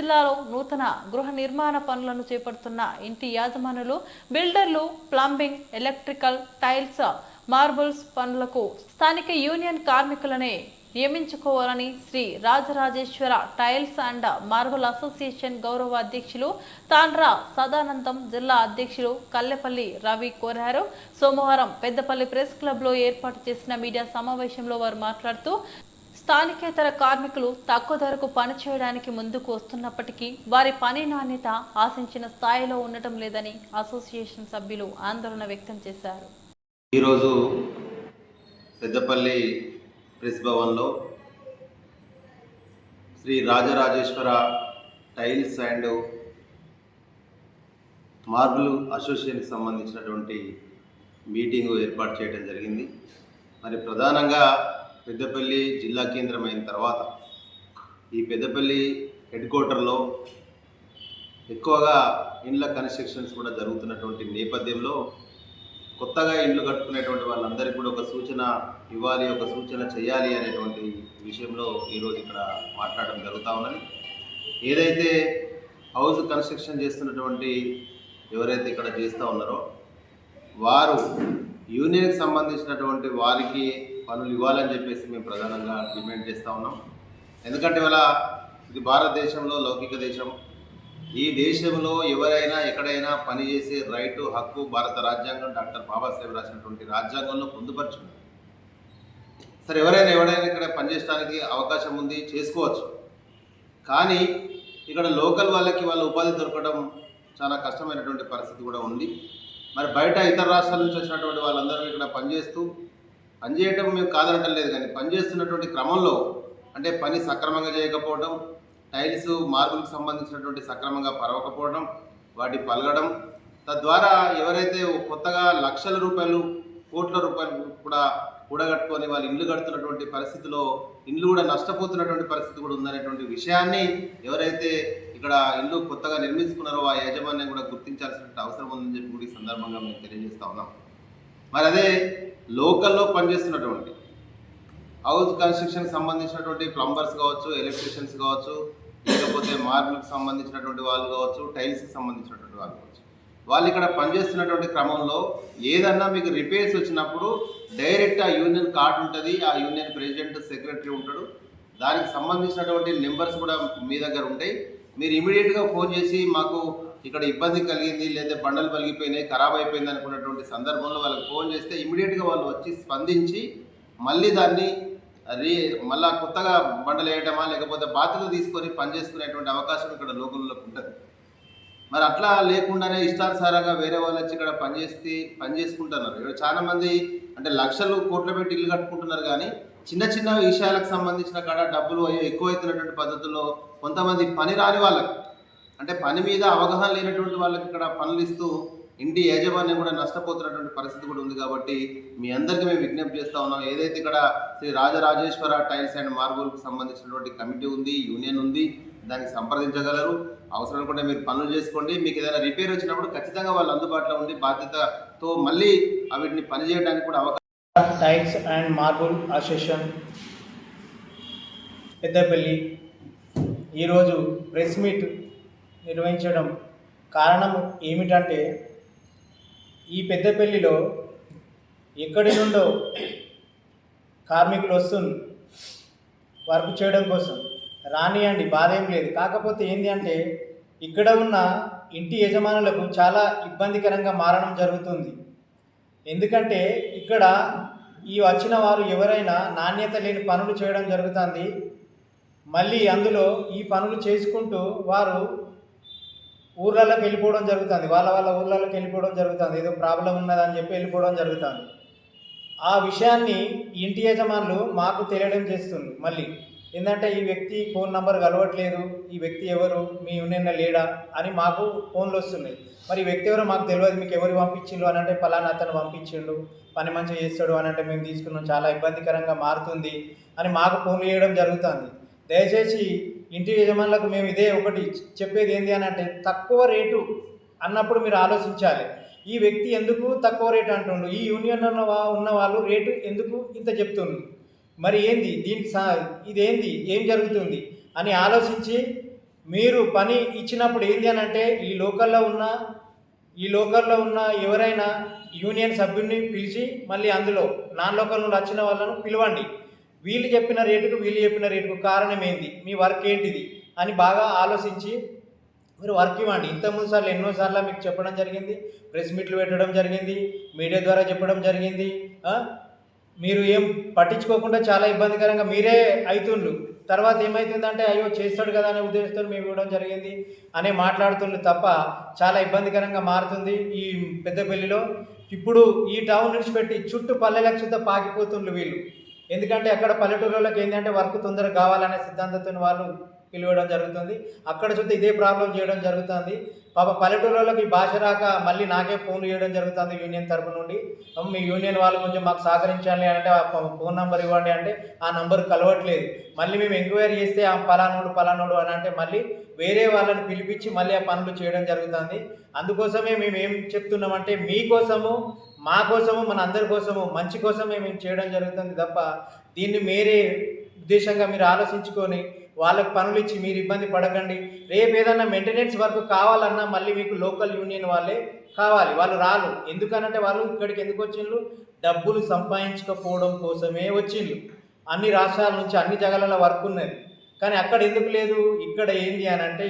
జిల్లాలో నూతన గృహ నిర్మాణ పనులను చేపడుతున్న ఇంటి యాజమానులు బిల్డర్లు ప్లంబింగ్ ఎలక్ట్రికల్ టైల్స్ మార్బుల్స్ పనులకు స్థానిక యూనియన్ కార్మికులనే నియమించుకోవాలని Shri Rajarajeshwara tiles and marble association గౌరవ అధ్యక్షులు తాండ్రా సదానందం జిల్లా అధ్యక్షులు కల్లెపల్లి రవి కోరారు. సోమవారం పెద్దపల్లి ప్రెస్ క్లబ్లో ఏర్పాటు చేసిన మీడియా సమావేశంలో వారు మాట్లాడుతూ స్థానికేతర కార్మికులు తక్కువ ధరకు పనిచేయడానికి ముందుకు వస్తున్నప్పటికీ వారి పని నాణ్యత ఆశించిన స్థాయిలో ఉండటం లేదని అసోసియేషన్ సభ్యులు ఆందోళన వ్యక్తం చేశారు. ఈరోజు పెద్దపల్లి ప్రెస్ భవన్లో Shri Rajarajeshwara tiles and marble అసోసియేషన్కి సంబంధించినటువంటి మీటింగు ఏర్పాటు చేయడం జరిగింది. మరి ప్రధానంగా పెద్దపల్లి జిల్లా కేంద్రం అయిన తర్వాత ఈ పెద్దపల్లి హెడ్ క్వార్టర్లో ఎక్కువగా ఇండ్ల కన్స్ట్రక్షన్స్ కూడా జరుగుతున్నటువంటి నేపథ్యంలో కొత్తగా ఇండ్లు కట్టుకునేటువంటి వాళ్ళందరికీ కూడా ఒక సూచన ఇవ్వాలి ఒక సూచన చేయాలి అనేటువంటి విషయంలో ఈరోజు ఇక్కడ మాట్లాడడం జరుగుతూ ఉన్నది. ఏదైతే హౌస్ కన్స్ట్రక్షన్ చేస్తున్నటువంటి ఎవరైతే ఇక్కడ చేస్తూ ఉన్నారో వారు యూనియన్కి సంబంధించినటువంటి వారికి పనులు ఇవ్వాలని చెప్పేసి మేము ప్రధానంగా డిమాండ్ చేస్తూ ఉన్నాం. ఎందుకంటే ఇవాళ ఇది భారతదేశంలో లౌకిక దేశం. ఈ దేశంలో ఎవరైనా ఎక్కడైనా పనిచేసే రైటు హక్కు భారత రాజ్యాంగం డాక్టర్ బాబాసాహెబ్ రాసినటువంటి రాజ్యాంగంలో పొందుపరచుంది సరే ఎవరైనా ఎవరైనా ఇక్కడ పనిచేయడానికి అవకాశం ఉంది చేసుకోవచ్చు. కానీ ఇక్కడ లోకల్ వాళ్ళకి వాళ్ళ ఉపాధి దొరకడం చాలా కష్టమైనటువంటి పరిస్థితి కూడా ఉంది. మరి బయట ఇతర రాష్ట్రాల నుంచి వచ్చినటువంటి వాళ్ళందరూ ఇక్కడ పనిచేస్తూ పనిచేయటం మేము కాదనటం లేదు కానీ పనిచేస్తున్నటువంటి క్రమంలో అంటే పని సక్రమంగా చేయకపోవడం టైల్స్ మార్బుల్కి సంబంధించినటువంటి సక్రమంగా పరవకపోవడం వాటి పలగడం తద్వారా ఎవరైతే కొత్తగా లక్షల రూపాయలు కోట్ల రూపాయలు కూడా కూడగట్టుకొని వాళ్ళు ఇల్లు కడుతున్నటువంటి పరిస్థితిలో ఇల్లు కూడా నష్టపోతున్నటువంటి పరిస్థితి కూడా ఉందనేటువంటి విషయాన్ని ఎవరైతే ఇక్కడ ఇల్లు కొత్తగా నిర్మించుకున్నారో ఆ యాజమాన్యం కూడా గుర్తించాల్సిన అవసరం ఉందని చెప్పి కూడా ఈ సందర్భంగా మేము తెలియజేస్తా ఉన్నాం. మరి అదే లోకల్లో పనిచేస్తున్నటువంటి హౌస్ కన్స్ట్రక్షన్ సంబంధించినటువంటి ప్లంబర్స్ కావచ్చు ఎలక్ట్రీషియన్స్ కావచ్చు లేకపోతే మార్బుల్కి సంబంధించినటువంటి వాళ్ళు కావచ్చు టైల్స్కి సంబంధించినటువంటి వాళ్ళు కావచ్చు. వాళ్ళు ఇక్కడ పనిచేస్తున్నటువంటి క్రమంలో ఏదన్నా మీకు రిపేర్స్ వచ్చినప్పుడు డైరెక్ట్ ఆ యూనియన్ కార్డు ఉంటుంది ఆ యూనియన్ ప్రెసిడెంట్ సెక్రటరీ ఉంటాడు. దానికి సంబంధించినటువంటి నెంబర్స్ కూడా మీ దగ్గర ఉంటాయి. మీరు ఇమీడియట్గా ఫోన్ చేసి మాకు ఇక్కడ ఇబ్బంది కలిగింది లేదా బండలు పలిగిపోయినాయి ఖరాబ్ అయిపోయింది అనుకున్నటువంటి సందర్భంలో వాళ్ళకి ఫోన్ చేస్తే ఇమీడియట్గా వాళ్ళు వచ్చి స్పందించి మళ్ళీ దాన్ని రీ మళ్ళా కొత్తగా బండలు లేకపోతే బాధ్యత తీసుకొని పనిచేసుకునేటువంటి అవకాశం ఇక్కడ లోకల్లోకి ఉంటుంది. మరి అట్లా లేకుండానే ఇష్టానుసారంగా వేరే వాళ్ళు వచ్చి ఇక్కడ పనిచేసి పని చేసుకుంటున్నారు. ఇక్కడ చాలామంది అంటే లక్షలు కోట్ల పెట్టి ఇల్లు కట్టుకుంటున్నారు కానీ చిన్న చిన్న విషయాలకు సంబంధించిన కాడ డబ్బులు అయ్యో ఎక్కువైతున్నటువంటి పద్ధతుల్లో కొంతమంది పని రాని వాళ్ళకి అంటే పని మీద అవగాహన లేనటువంటి వాళ్ళకి ఇక్కడ పనులు ఇస్తూ ఇంటి యాజమాన్యం కూడా నష్టపోతున్నటువంటి పరిస్థితి కూడా ఉంది కాబట్టి మీ అందరికీ మేము విజ్ఞప్తి చేస్తూ ఉన్నాం. ఏదైతే ఇక్కడ శ్రీ రాజరాజేశ్వర టైల్స్ అండ్ మార్బుల్కి సంబంధించినటువంటి కమిటీ ఉంది యూనియన్ ఉంది దానికి సంప్రదించగలరు. అవసరం కూడా మీరు పనులు చేసుకోండి. మీకు ఏదైనా రిపేర్ వచ్చినప్పుడు ఖచ్చితంగా వాళ్ళు అందుబాటులో ఉండి బాధ్యతతో మళ్ళీ వీటిని పనిచేయడానికి కూడా అవకాశం tiles and marble association Peddapalli ఈరోజు ప్రెస్ మీట్ నిర్వహించడం కారణం ఏమిటంటే ఈ పెద్దపల్లిలో ఎక్కడి నుండో కార్మికులు వస్తుంది వర్క్ చేయడం కోసం రానియండి బాధ ఏం లేదు. కాకపోతే ఏంటి అంటే ఇక్కడ ఉన్న ఇంటి యజమానులకు చాలా ఇబ్బందికరంగా మారడం జరుగుతుంది. ఎందుకంటే ఇక్కడ ఈ వచ్చిన వారు ఎవరైనా నాణ్యత లేని పనులు చేయడం జరుగుతుంది. మళ్ళీ అందులో ఈ పనులు చేసుకుంటూ వారు ఊర్లలోకి వెళ్ళిపోవడం జరుగుతుంది. వాళ్ళ వాళ్ళ ఊర్లలోకి వెళ్ళిపోవడం జరుగుతుంది. ఏదో ప్రాబ్లం ఉన్నదని చెప్పి వెళ్ళిపోవడం జరుగుతుంది. ఆ విషయాన్ని ఇంటి యజమానులు మాకు తెలియడం చేస్తుంది మళ్ళీ. ఏంటంటే ఈ వ్యక్తి ఫోన్ నంబర్ కలవట్లేదు. ఈ వ్యక్తి ఎవరు? మీ ఉన్న లేడా? అని మాకు ఫోన్లు వస్తున్నాయి. మరి ఈ వ్యక్తి ఎవరో మాకు తెలియదు. మీకు ఎవరు పంపించిండు అని అంటే పలానా అతను పంపించిండు. పని మంచిగా చేస్తాడు అని అంటే మేము తీసుకున్నాం. చాలా ఇబ్బందికరంగా మారుతుంది అని మాకు ఫోన్లు చేయడం జరుగుతుంది. దయచేసి ఇంటి యజమానులకు మేము ఇదే ఒకటి చెప్పేది ఏంటి అని అంటే తక్కువ రేటు అన్నప్పుడు మీరు ఆలోచించాలి. ఈ వ్యక్తి ఎందుకు తక్కువ రేటు అంటుండు? ఈ యూనియన్ ఉన్న ఉన్న వాళ్ళు రేటు ఎందుకు ఇంత చెప్తుండ్రు మరి ఏంది? దీనికి సా ఇదేంది? ఏం జరుగుతుంది? అని ఆలోచించి మీరు పని ఇచ్చినప్పుడు ఏంటి అని అంటే ఈ లోకల్లో ఉన్న ఈ లోకల్లో ఉన్న ఎవరైనా యూనియన్ సభ్యుడిని పిలిచి మళ్ళీ అందులో నాన్ లోకల్ నుండి వచ్చిన వాళ్ళను పిలవండి. వీళ్ళు చెప్పిన రేటుకు వీళ్ళు చెప్పిన రేటుకు కారణం ఏంటి మీ వర్క్ ఏంటిది? అని బాగా ఆలోచించి మీరు వర్క్ ఇవ్వండి. ఇంతకుముందు సార్లు ఎన్నోసార్లు మీకు చెప్పడం జరిగింది ప్రెస్ మీట్లు పెట్టడం జరిగింది మీడియా ద్వారా చెప్పడం జరిగింది మీరు ఏం పట్టించుకోకుండా చాలా ఇబ్బందికరంగా మీరే అవుతుండ్రు తర్వాత ఏమవుతుందంటే అయ్యో చేస్తాడు కదా అనే ఉద్దేశంతో మేము ఇవ్వడం జరిగింది అనే మాట్లాడుతుండ్రు తప్ప చాలా ఇబ్బందికరంగా మారుతుంది ఈ పెద్దపల్లిలో. ఇప్పుడు ఈ టౌన్ విడిచిపెట్టి చుట్టూ పల్లెలకు లక్ష్యంతో పాకిపోతుండ్రు వీళ్ళు. ఎందుకంటే అక్కడ పల్లెటూరులోకి ఏంటంటే వర్క్ తొందరగా కావాలనే సిద్ధాంతంతో వాళ్ళు పిలవడం జరుగుతుంది. అక్కడ చూస్తే ఇదే ప్రాబ్లం చేయడం జరుగుతుంది. పాప పల్లెటూరులోకి భాష రాక మళ్ళీ నాకే ఫోన్ చేయడం జరుగుతుంది యూనియన్ తరపు నుండి. మీ యూనియన్ వాళ్ళు కొంచెం మాకు సహకరించాలి అంటే ఆ ఫోన్ నెంబర్ ఇవ్వండి అంటే ఆ నంబర్ కలవట్లేదు. మళ్ళీ మేము ఎంక్వైరీ చేస్తే ఆ పలానోడు పలానోడు అని అంటే మళ్ళీ వేరే వాళ్ళని పిలిపించి మళ్ళీ ఆ పనులు చేయడం జరుగుతుంది. అందుకోసమే మేము ఏం చెప్తున్నామంటే మీకోసము మా కోసము మన అందరి కోసము మంచి కోసమే మేము చేయడం జరుగుతుంది తప్ప దీన్ని మీరే ఉద్దేశంగా మీరు ఆలోచించుకొని వాళ్ళకి పనులు ఇచ్చి మీరు ఇబ్బంది పడకండి. రేపు ఏదన్నా మెయింటెనెన్స్ వర్క్ కావాలన్నా మళ్ళీ మీకు లోకల్ యూనియన్ వాళ్ళే కావాలి. వాళ్ళు రాలు ఎందుకనంటే వాళ్ళు ఇక్కడికి ఎందుకు వచ్చిండ్రు? డబ్బులు సంపాదించకపోవడం కోసమే వచ్చిండ్రు. అన్ని రాష్ట్రాల నుంచి అన్ని జగాలలో వర్క్ ఉన్నది. కానీ అక్కడ ఎందుకు లేదు? ఇక్కడ ఏంది అని అంటే